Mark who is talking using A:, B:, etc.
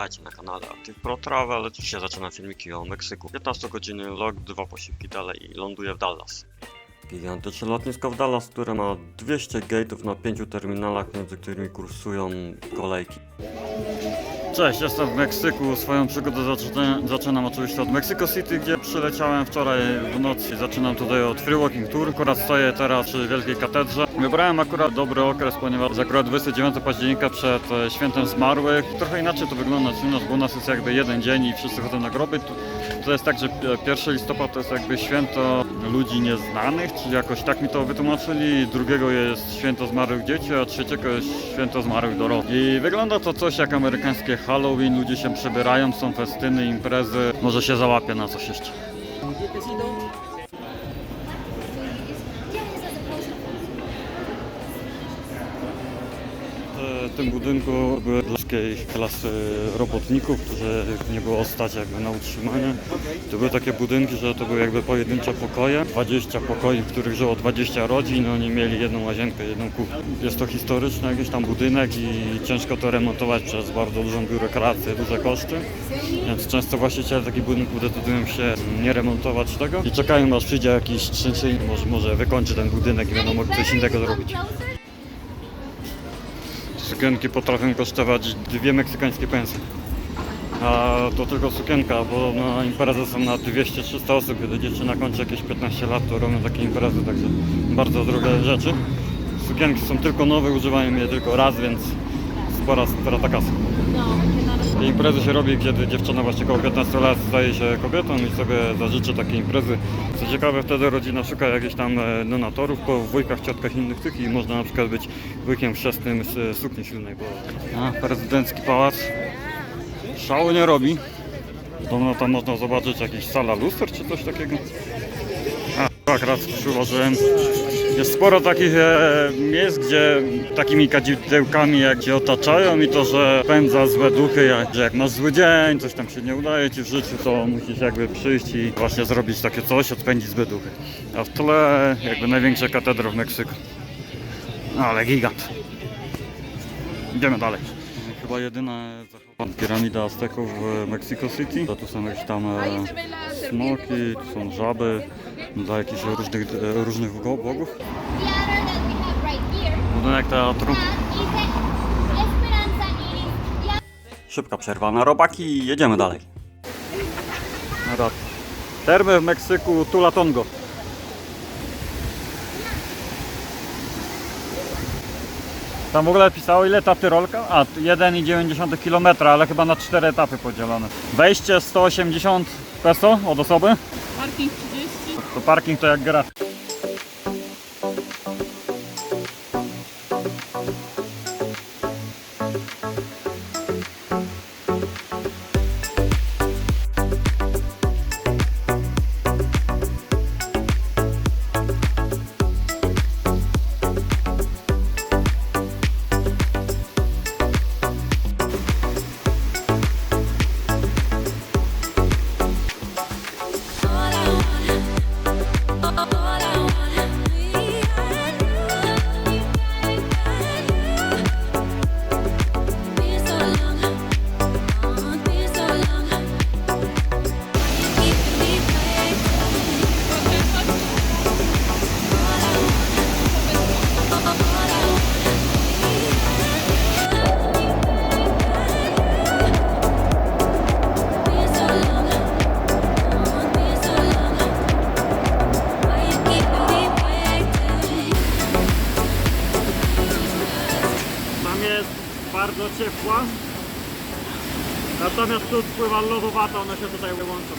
A: witajcie na kanale Active Pro Travel. Dzisiaj zaczynam filmiki o Meksyku. 15 godziny log, dwa posiłki dalej i ląduję w Dallas. Gigantyczne lotnisko w Dallas, które ma 200 gate'ów na 5 terminalach, między którymi kursują kolejki. Cześć, jestem w Meksyku. Swoją przygodę zaczynam, zaczynam oczywiście od Mexico City, gdzie przyleciałem wczoraj w nocy. Zaczynam tutaj od Free Walking Tour. Akurat stoję teraz przy Wielkiej Katedrze. Wybrałem akurat dobry okres, ponieważ akurat 29 października przed e, Świętem Zmarłych. Trochę inaczej to wygląda u nas, bo u nas jest jakby jeden dzień i wszyscy chodzą na groby. To jest tak, że e, 1 listopada to jest jakby święto ludzi nieznanych, czyli jakoś tak mi to wytłumaczyli. Drugiego jest święto zmarłych dzieci, a trzeciego jest święto zmarłych dorosłych. I wygląda to coś jak amerykańskie Halloween. Ludzie się przebierają, są festyny, imprezy. Może się załapię na coś jeszcze. W tym budynku były polskiej klasy robotników, którzy nie było stać jakby na utrzymanie. To były takie budynki, że to były jakby pojedyncze pokoje, 20 pokoi, w których żyło 20 rodzin, oni mieli jedną łazienkę, jedną kuchnię. Jest to historyczny jakiś tam budynek i ciężko to remontować przez bardzo dużą biurokrację, duże koszty. Więc często właściciele takich budynków decydują się nie remontować tego i czekają aż przyjdzie jakiś trzęsień, może, może wykończy ten budynek i będą mogli coś innego zrobić. Sukienki potrafią kosztować dwie meksykańskie pensje. A to tylko sukienka, bo na imprezy są na 200-300 osób, kiedy dziewczyna kończy jakieś 15 lat, to robią takie imprezy, także bardzo drogie rzeczy. Sukienki są tylko nowe, używają je tylko raz, więc spora strata kasy. Te imprezy się robi, kiedy dziewczyna właśnie około 15 lat staje się kobietą i sobie zażyczy takie imprezy. Co ciekawe, wtedy rodzina szuka jakichś tam e, donatorów po wujkach, ciotkach innych tych i można na przykład być wujkiem chrzestnym z sukni ślubnej. Bo... A, prezydencki pałac szału nie robi. Podobno tam można zobaczyć jakiś sala luster czy coś takiego. Akurat przyłożyłem. Jest sporo takich e, miejsc, gdzie takimi kadzidełkami jak cię otaczają i to, że pędza złe duchy, jak, że jak masz zły dzień, coś tam się nie udaje ci w życiu, to musisz jakby przyjść i właśnie zrobić takie coś, odpędzić złe duchy. A w tle jakby największa katedra w Meksyku. Ale gigant. Idziemy dalej. Chyba jedyna zachowana piramida Azteków w Mexico City. To tu są jakieś tam e, smoki, tu są żaby dla jakichś różnych, e, różnych bogów. Budynek teatru. Szybka przerwa na robaki i jedziemy dalej. Termy w Meksyku Tulatongo. Tam w ogóle pisało ile ta Tyrolka? A, 1,9 km, ale chyba na 4 etapy podzielone. Wejście 180 peso od osoby.
B: Parking 30.
A: To parking to jak gra. ciepła. Natomiast tu spływa lodowato, one się tutaj łączą.